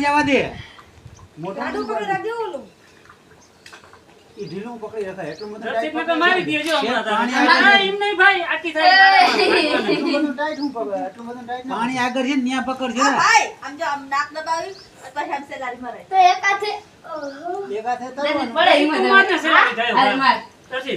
જવા દે. પાણી આગળ છે ન્યા ભાઈ આમ જો નાક દબાવી પછી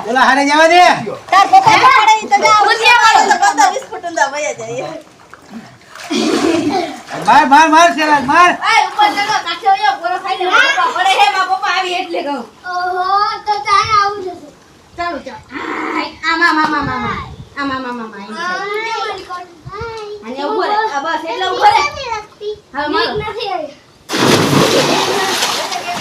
બોલા હારે જવા દે તાર માર માર માર સેલા માર એ ઉપર ચલો કાઠો યો બોરો ખાઈ લે પપ્પા પડે હે માં પપ્પા આવી એટલે કહું ઓહો તો તાર આવું જશે ચાલો ચાલો આ મા મા મા મા આ મા મા મા મા અને ઊભો રે આ બસ, એટલે ઊભો રે હવે મારો નથી આવી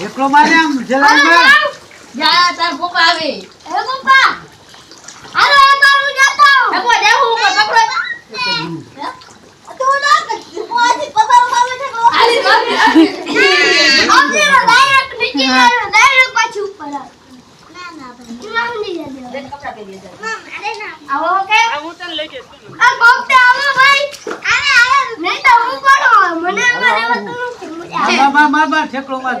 એકલો મારે આમ જલાઈ જા તાર પપ્પા આવે. હે પપ્પા. હાલો એ મારું જતો હે પો દે હું પર પકડો તું ના મોથી પપ્પા મારું ઠકલો આલી મારી અમને ડાયરેક્ટ નીચે ડાયરેક્ટ પાછું ઉપર ના આવો કે હું તને લઈ જઈશ આ કોપટા આવો ભાઈ. માર માર ઠેકડો માર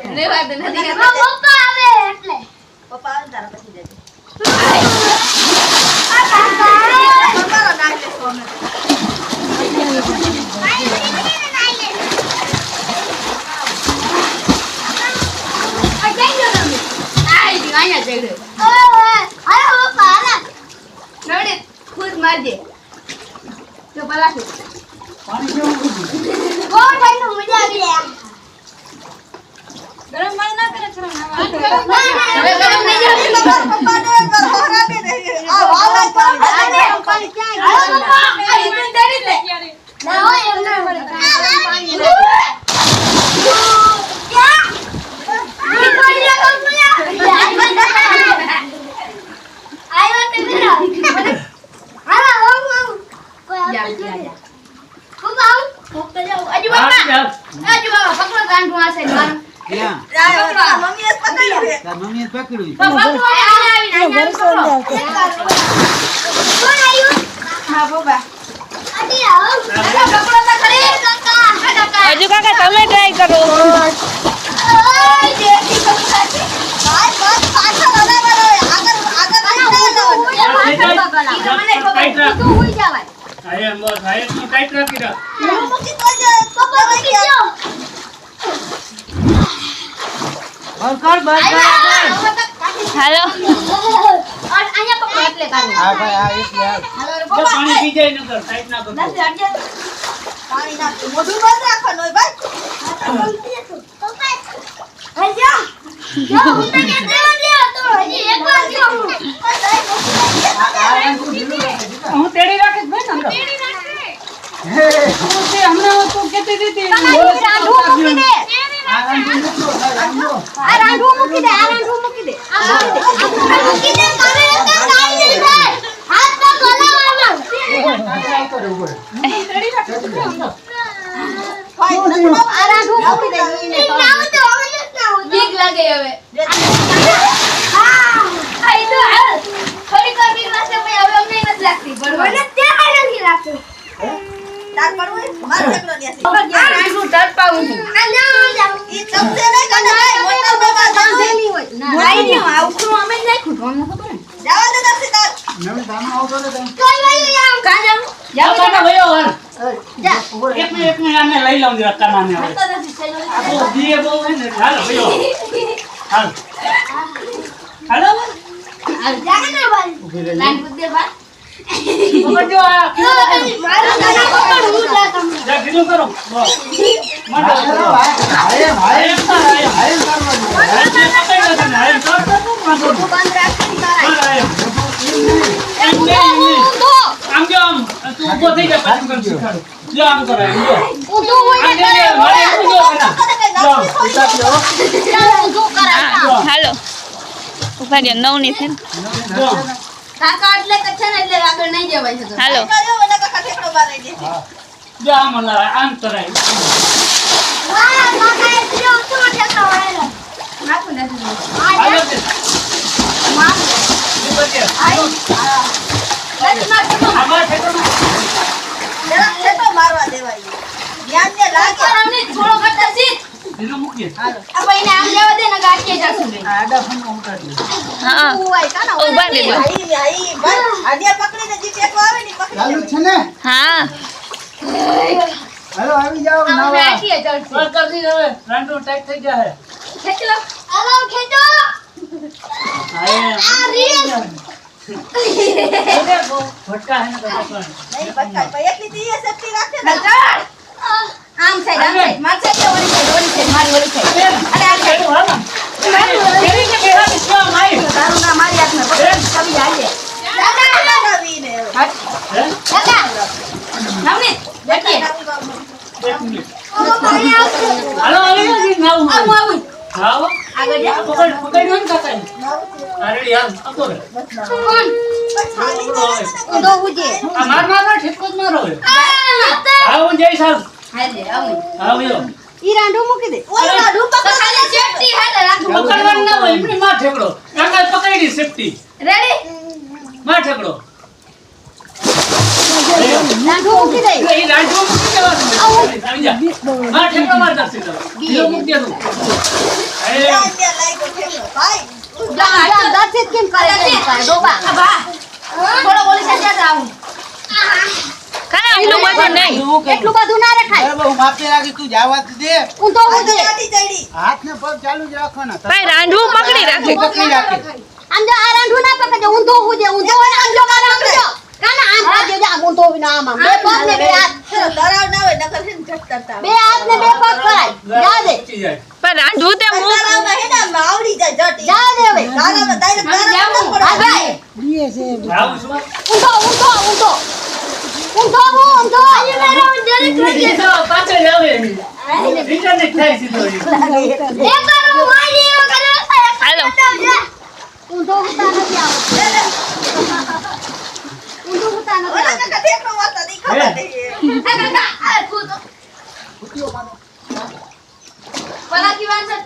ગયા. હાલો. હા ભાઈ હું તેડી રાખીશ ભાઈ બીક લાગે હવે. લઈ લઉં જરા કાનાને હવે. તો નથી, છેલ્લો આ બહુ દીએ બહુ હે ને હાલ વયો હાલ હાલો જાગે ને ભાઈ. લાઈન બુદ્ધે રાંધવું ઊભો થઈ જા પછી. જો આમ કરો એમ જો. હોય ને મારે. હાલો ઊભા નવની છે ને. કાકા એટલે કે છે ને એટલે આગળ નહીં જવાય છે હાલો ઓલા કાકા ઠેકડો મારી દે. જો આમ હલાવે, આમ કરાય. વાહ, કાકાએ ત્રીજો તો ઠેકડો વાળેલો. માથું નથી હાલો જા. તે. નથી. આમાં ઠેકડો ઠેકડો મારવા દેવાય. ધ્યાન ને લાગે. અમને થોડો કરતા શીખ. બીજું મૂકીએ. આ ભાઈને આમ જવા દે ને ગાંઠીએ જાશું બે. આ આડા ફોનમાં ઉતારી દે. હા ઉવાય, કાના ઊભા નહીં. રહેજો. હાઈ, હાઈ, ભાઈ, પકડીને જે ટેકો આવે ને પકડી ચાલુ છે ને હા હાલો આવી જાઓ નાવા ગાંઠીએ ચડશે. બસ કરી દે હવે. રાંડો ટાઈટ થઈ જાય. ખેંચી લો. હાલો, ખેંચો. આ રીલ. ભટકા હે ને તો પકડ. નહીં પટકાય. ભાઈ, એટલી તો ઈ રાખે ને. ચાલ. આમ સાઈડ, આમ સાઈડ. મારી સાઈડ ઓલી સાઈડ, ઓલી સાઈડ, મારી ઓલી સાઈડ. અરે, આ સાઈડ. તારું નામ મારી હાથમાં પકડ, કવિ હાલે. ને ને. માર ઠેકો જ મારો હા, હું આવું. ઈ રાંધું મૂકી દે. ઓય, લાડુ તો ખાલી safety હાલે રાખવું. પકડવાનું ના હોય, એમની માર ઠેકડો. કાકાએ પકડી સેફટી. Ready? માર ઠેકડો. રાંધું મૂકી દે. એ રાંધવા મૂકી દેવાનું. આવી જા. માર ઠેકડો માર દર્શી દો. બીજો મૂકી દે એ, ધ્યાન ઠેકડો. ભાઈ, જામ, જામ, કેમ કરે છે? ડોબા. આ બા. થોડો ઓલી side જા એટલું બધું નહીં એટલું બધું ના રખાય. બરાબર, હું માપી રાખી તું જાવા દે હું તો હું હાથ ને પગ ચાલુ જ રાખવાના ભાઈ રાંધવું પકડી રાખે પકડી રાખે આમ જો આ રાંધું ના પકડે હું તો હું ઊંધો હું તો આમ જો મારા આમ જો. કાના આમ કરજો, જો આમ ઊંધો હોય ને આમ. બે પગ ને બે હાથ. તરાવ ના હોય, નકર છે ઝટ બે હાથ ને બે પગ કરાય. જા દે. પણ રાંધવું તે હું મૂક ના હે ના આવડી જાય ઝટ જા દે હવે. હવે તારામાં જાવું. ના હા, પડે. ભાઈ. આવું છું. ઊંધો, ઊંધો, ઊંધો. ઊંધો હું, ઊંધો. બીજો પાછળ આવે. Internet થાય સીધો એ. હું મારી એવો કર્યો છે. હાલો ઊંધો ઉતા નથી આવડતું. ઊંધો ઉતા નથી ઓલા નહીં, ખબર નહીં. આ કાકા, આ કૂદો. પલાકી વાંચે,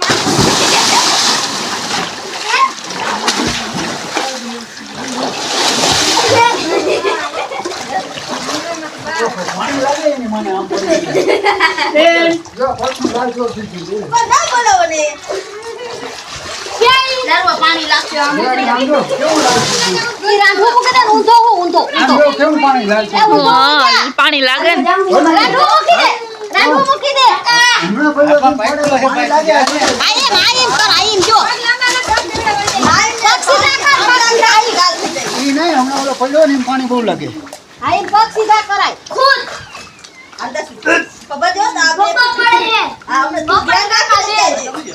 પાણી લાગે ને. ને પાણી પાણી બહુ લાગે આ એમ પગ સીધા કરાય. અંદર પપ્પા જો તો આપણે- પપ્પા પડે. આ આપણે ધ્યાન રાખી દેજે.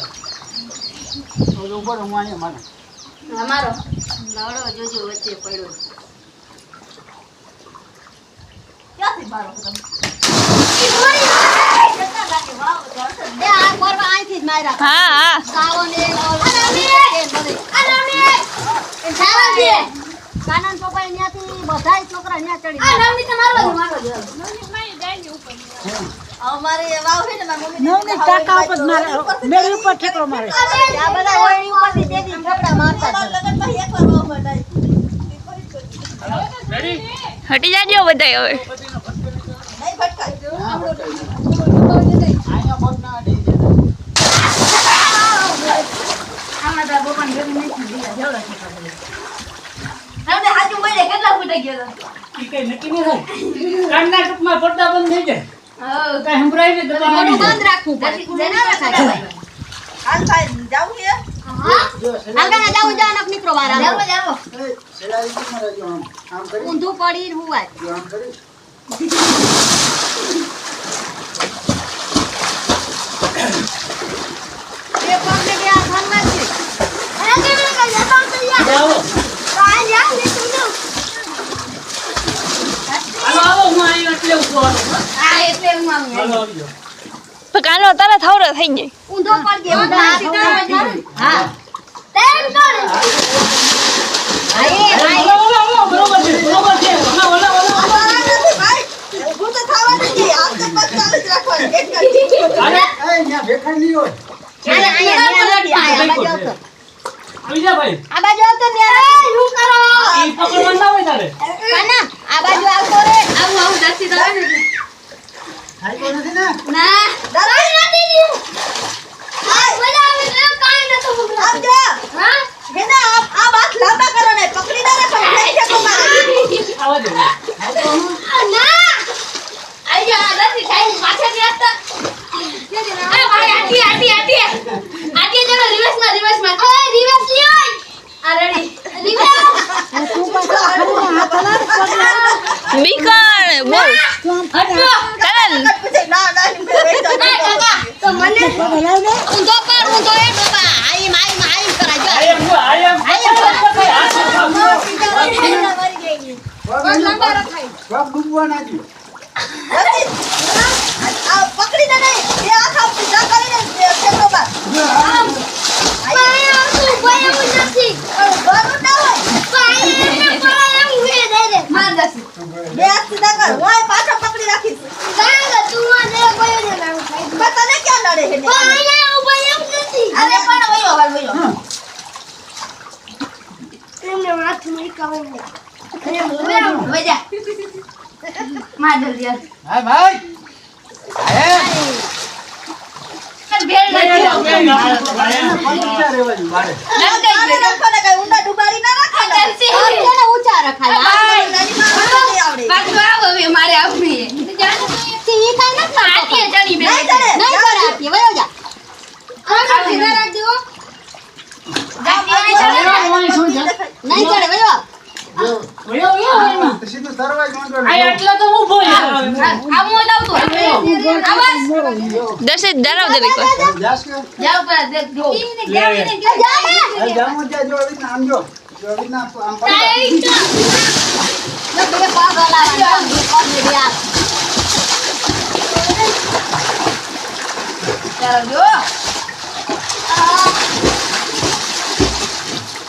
ઓલો ઉપર હું અહીંયા અમારો. લાડો જોજો વચ્ચે પડ્યો. ક્યાંથી મારો તમે? હા હા. સાવો ને ઓલો- એ સારા છે. કાના પપ્પા ત્યાંથી બધાય છોકરા અહીંયા ચડી આ ગયા. નવની તમારો મારો અમારે વાવ છે ને મમ્મી નવની ઉપર મારે મેળી ઉપર ઠેકડો મારે. આ બધા ઠપડા મારતા વાવ. હટી જાજો બધા હવે. નહીં ભટકાય. અહીંયા પગ ના અડી જાય. તમને હાચું બોલે કેટલા ગયો ઈ કઈ નક્કી નહીં થાય. કાનના ટૂંકમાં પડદા બંધ થઈ જાય. કઈ સંભળાય નહીં તો બંધ રાખવું પડે. ના રખાય હાલ ભાઈ જાવું છે? જો આગળ જાવું જાવ નક નીકળો વાર જાવો આવો. સેલાઈ કેમ રહેજો આમ. આમ કરી. ઊંધું પડી હું આમ કરી બે પગ ને બે હાથ હલવા જ છે. અરે કે મેં કહી જતો તો યાર આવો આ યાર ને તું હાલો આવો હું અહીં એટલે ઊભો હતો આ એટલે હું આમ હાલો આવી જાઓ પણ કાનો તારા થવરો થઈ જાય ઊંધો પડ જાવ. હા કર એ. ઓલા, ઓલા, ઓલા, બરોબર છે બરોબર છે ઓલા, ઓલા, ઓલા, તો રાખવાનું. એક જ. અરે, અહીંયા ભેખાઈ નહીં હોય આવી જા ભાઈ. આ બાજુ આવતો ને યાર. હું કરો? ઈ પકડવાનું ના હોય તારે. કાના, આ બાજુ આવતો રે. આવું આવું દસી દવા ને થાય તો નથી ને? ના. દવા નથી દીધું. આ બોલા હવે કેમ કાઈ નતો આમ મોકલા જો. હા? એને આ આ બાથ લાંબા કરો ને પકડી ના રાખો નહીં ખેંચો મારે. આવા દે. ના. આયા દસી થાય પાછા ગયા હતા અરે ભાઈ આટી આટી આટી આટી જરો રિવર્સમાં રિવર્સમાં ઓય રિવર્સ લ્યો આ રેડી રિવર્સ તું પાછો આખરીને હાથ હલાવ બીકણ બોલ નહીં. કાકા તો મને ઊંધો પર ઊંધો એ બાબા આઈમ આઈમ આઈમ કરાય આઈ હું આઈ એમ ડૂબવા ના દે આ પકડીને નહીં, બે હાથ આમ સીધા કરીને બે ખેંચો બહાર. ભાઈ આવતું ભાઈ આવું નથી પણ ભરવું ના એમ દે પકડી તું દે કોઈ દે ના પણ તને છે એમ ભેળ બે. આમ છે ને ઊંચા રખાય આ નાની માં નહીં ચડે બાજુ આવો હવે મારે આવવી જાને થી ઈ કાંઈ નથી કરતો. આટી ચડી બે આ સીધા રાખ દો નહીં ચડે, વયો આવ. વયો, વયો, વયો. સીધું તરવાય માંડો આ તો ઊભો યાર. આમ મોજ આવાજ દસે ધરાવ દે વાર જાસ કે જાવ પર દેખ જો લે. આ જામો જાય જો આવી આમ જો જો આવી ના પડી જો પગ ને ચાલો આમ તલિયા ના વાળો ને કે પગ ક્યાં ખૂંચે, ઈ જોવાનું નહીં ને. પગ ઊંચા જ રાખવાના. હેલો આવી જાઓ જો કાને હું કરસ તું મારો વાંચી એમને જવું બીજું સીધું ના જાવ. ના, સીધું ના જાવ, પાણી પીવાઈ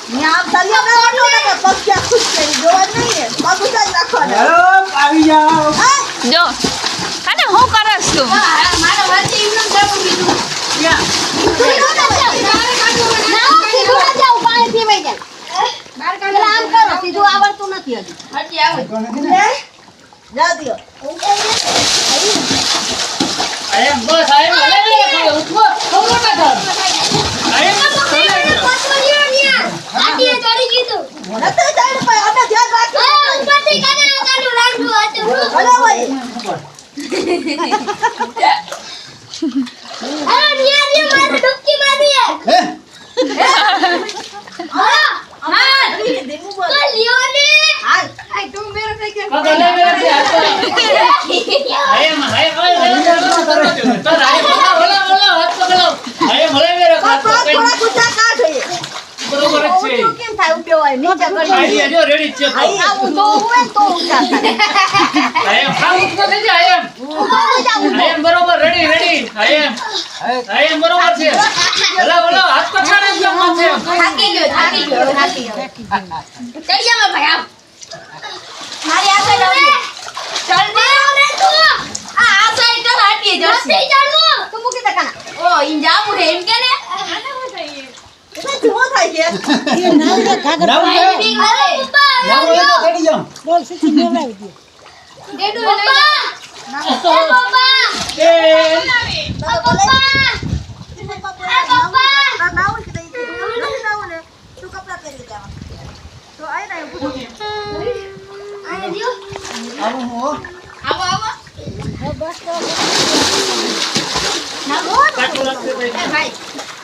જાય. પેલા આમ કરો, સીધું આવડતું નથી હજી. હજી આવું. તો નથી ને? જા દ્યો. આ એમ બસ આ એમ હલાવી રાખો. ઉઠો, ખબર ના થાય. આ એમ આટીએ ચડી કીધું નથી ચાલ્યું પણ અમે ધ્યાન રાખીએ. આ ઉપરથી કાને કાનું રાખવું હતું ભલે હોય. અરે નિયા નિયા મારે ડૂબકી મારી હે હા માર ધીમું બોલ. તો લિયો ને હાલ. પગ હલાવી રાખજે, હાથ પર. આ એમ, આ એમ, આ એમ, આ એમ, આ એમ. તો આ એમ, ઓલા, ઓલા, ઓલા, હાથ પગ હલાવો. આ એમ હલાવી રાખો, હાથ પગ પગ થોડા ઊંચા કાઢ હોય. બરોબર જ છે. ઊંધું કેમ થાય? ઊંધો હોય, નીચે કરી આ દઈએ. ઈ જો ready જ છે પગ. આ ઊંધો હોય તો ઊંચા થાય. આ એમ, હા, ઊંચો થઈ જાય, આ એમ. ઊંધો થઈ જાવ, ઊંધો. આ એમ બરોબર ready, ready. હા એમ બરોબર છે ભલે બોલો હાથ પછાડે એકદમ માથે એમ. થાકી ગયો થાકી ગયો થાકી ગયો ચડિયામાં ભાઈ આવ મારી આ સાઈડ આવજે ચાલ દે આ આ સાઈડ તો હાટીએ જશે તું મૂકી દે કાના ઓ ઇન જાવું હે એમ કે ને શું થાય છે છે રામ હોય તો ચડી જાઓ ડેડુ પપ્પા એ પપ્પા એ, ઓ પપ્પા ના નાવું કે નથી નાવું ને તું કપડાં પહેરી લેવા તો ને એ બસ જવું જ. નહીં ના, નહીં, હવે બસ હવે પૂરું થાય, ઘરે જવાનું. અને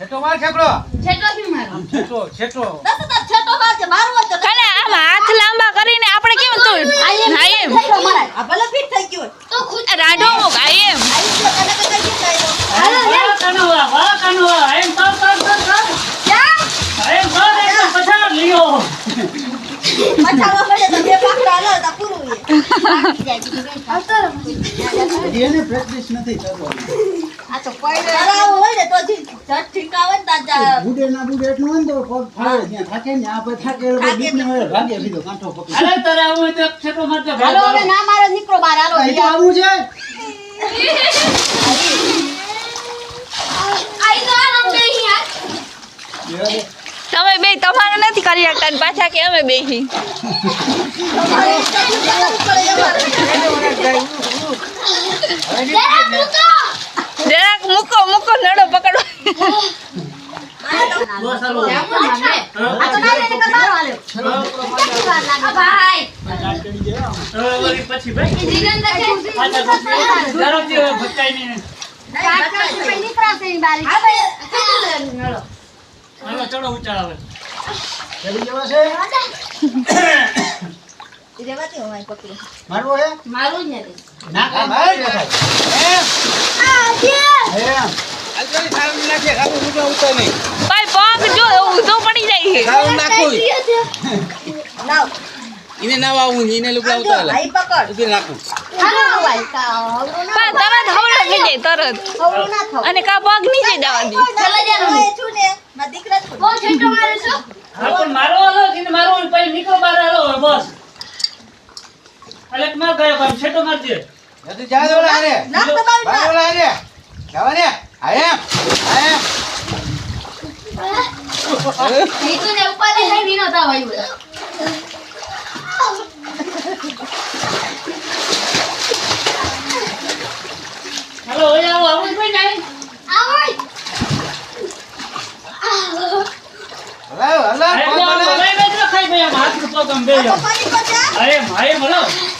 છેટો માર ખેકડો છેટો શું મારો? છેટો છેટો. દસ દસ છેટો મારજે, મારવો હોય તો કાલે આમ હાથ લાંબા કરીને આપણે કેમ તો એમ આ ભલે ફિટ થઈ ગયો તો ખુદ એમ. આવી ગયો, તને તો કઈ ફિટ થાય તો. કર, કર, કર, કર. એમ કર, એકદમ પછાડ લ્યો. પછાડવા પડે તો બે પાકડા હલાવે તો પૂરું છે. હજી એને પ્રેક્ટિસ નથી કરવાની આ તો પડે હોય ને તો જી- ઠીકાવે ને તાર બુડે ના બુડે એટલું હોય ને તો પગ ફાવે ત્યાં થાકે ને આ પછી થાકે એટલે બીક ને. હોય ભાગે સીધો કાંઠો પકડી. અરે, તારે આવું હોય તો છેટો મારજો, હાલો હવે ના મારો નીકળો બહાર હાલો અહીં તો આવું છે. આઈ તો આ નમ દે યાર તમે બે તમારે નથી કરી શકતા ને પાછા કે અમે બેહી? તમારે જરાક મૂકો મૂકો નડો પકડો. ચડો ઊંચા પકડું. મારવો હે? મારું જ નથી. ના ભાઈ. એમ નાખે ઊંચો ઊંચો નહીં ભાઈ પગ જો ઊંધો પડી જાય છે. સારું નાખું. લાવ. એને ના વાવું છે, લુગડા આમ જો, પકડ. ઊભી નાખું હાલો ભાઈ કા હવળું ના પણ તરત થઈ જાય તરત. હવળું ના થાવ અને કા પગ નીચે જવા દે. ચલો જાનો એ છું ને, મારા દીકરા છું. બહુ છેટો મારું છું. હા, પણ મારો હાલો, જીને મારો પછી નીકળો બહાર હાલો બસ. અલગ માર ગયો, ભાઈ, છેટો મારજે. જતું જા દે. નાક દબાવી ભાઈ નાખ. ઓલા હારે. જવા એમ. હા એમ. નીતુ ને ઉપર ને થઈ વિનો થાવ આવ્યો હાલો, હવે આવો, આવો ભાઈ, નહીં. આવોય હલો હલો હલો તો ભાઈ, તું હાલો ભાઈ. હાલો તું હાલ. હાલો, પછી ગાય દોવાનું મોડું થાય. નાનું હે તારે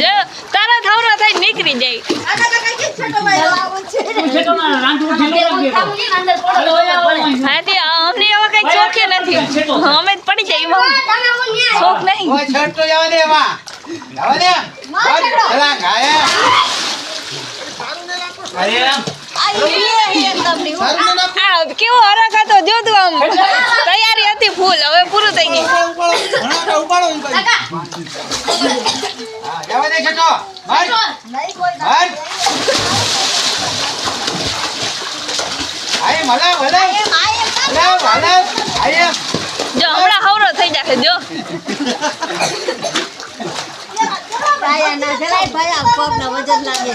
જો તરત હવળો થઈ નીકળી જાય કાના કાકા કેમ છેટો માર્યો? આવું છે. તું છે તો મારે રાંધવું ઢીલું રાખજે. ખાવું છે ને અંદર પડો હાલો, હવે આવો. અહીં. હા તે અમને એવા કઈ શોખ નથી. અમે પડી જાય એમાં. શોખ નહીં. ઓય, કેવો હરખ હતો જો તું આમ. તૈયારી હતી ફૂલ હવે પૂરું થઈ ગયું. જો હમણાં હવરો થઈ જશે જો. ભાઈ ના ભાઈ આ પગ ના વજન લાગે.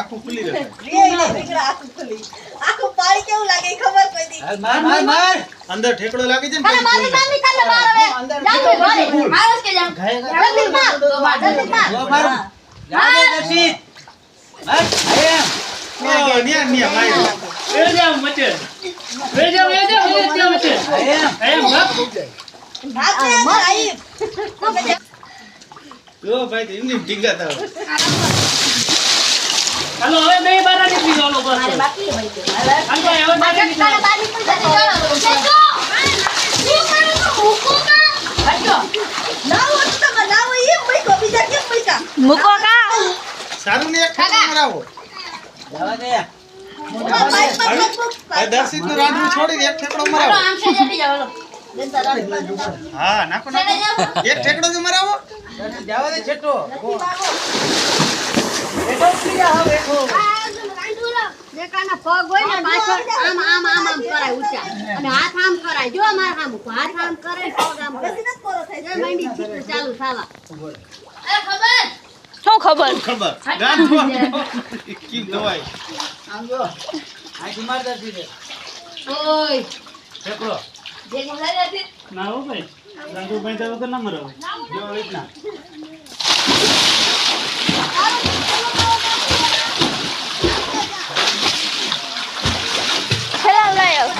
આખું ખુલી રખાય. લે દીકરા આખું પાણી કેવું લાગે ખબર પડી હાલ, માર માર માર. અંદર ઠેકડો લાગી જાય ને મારી માર હવે. અંદર કે જામ જલ્દી જો દર્શિત એમ ન્યા, ન્યા, મચે મચે એમ એમ આઈ. જો ભાઈ તો એમની ઢીંગા. હાલો હવે બે બારા નીકળી જાવ લો બસ હાલ હવે બારા નીકળી મૂક્યા? મૂકો કા? સારું ને એક ઠેકડો મરાવો જવા દે. રાંધવું છોડીને એક ઠેકડો મરાવો. જાવ હા નાખો નાખો. એક ઠેકડો મરાવો. જવા દે છેટો પગ હોય ને પાછળ આમ આમ આમ આમ કરાય ઊંચા અને હાથ આમ કરાય જો મારા આમ હાથ આમ કરે પગ આમ કરે માંડી ચીકુ ચાલુ થાવા ખબર? શું ખબર? ખબર કેમ દવાઈ આમ જો આથી માર દર્શિત ઓય. ઠેકડો જે ગુલાઈ જતી ના હો ભાઈ. રંગુભાઈ તો વગર ના મરાવો. જો રીતના. હેલો લાયો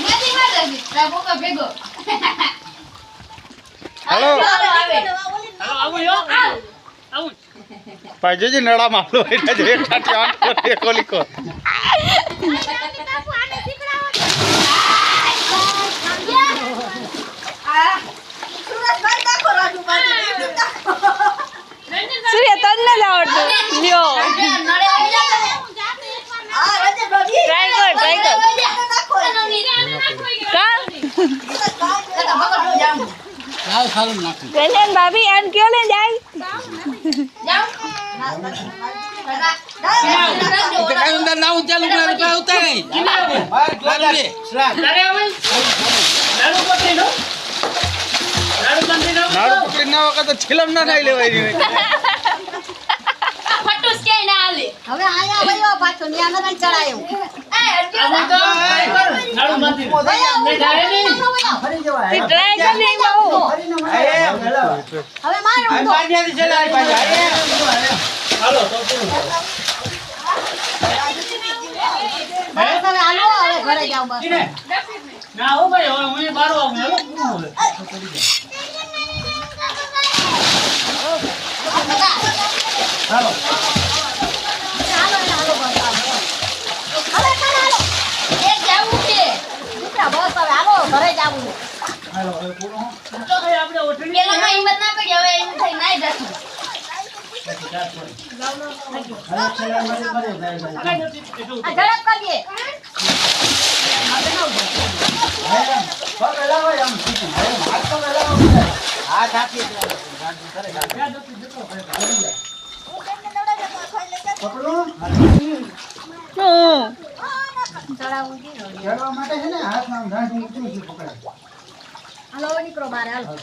નથી માર જતી તારા બોકા ભેગો હાલો ચાલો આવે હાલો આવું યો આવું ભાઈ જોજે નળામાં આપણો એટલે જ ટાટી એક ઓલી કો. સુરત બાર નાખો રાજુ બાજુ સૂર્ય તને જ આવડતું લ્યો ટ્રાય કર ટ્રાય કર કલ્યાણ ભાભી આન કયો ને જાય ઉતારે લાડુ પકડી ના વખત છેલમ ના નાઈ લેવાય. ફટુસ કે ના આલે હવે આયા વયો પાછો ન્યા નગન ચડાયો એ હટકે આવું માંથી લાડુ બાંધી ને ફરી જવાય. તે ટ્રાય કર એમ હેલો હવે મારો તો. પાંજાથી ચલાય પાંજા હાલો તો બસ હવે હાલો હવે ઘરે જાવ બસ. ના હો ભાઈ હવે હું બારો આવું હાલો? હાલો. ઘરે જાવું આપણે ઓઠણી હિંમત ના પડી હવે એમ થઈ નાઈ જશું. હાથ. હાથ આપીએ. પકડો ચડાવું માટે છે ને હાથમાં આમ ગાંઠ ઊંચું ઊંચું પકડાય. હાલો, નીકળો બારે હાલો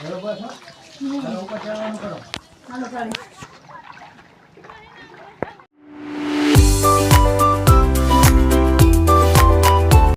બરોબર છે? ઉપર ચડવાનું કરો ভালো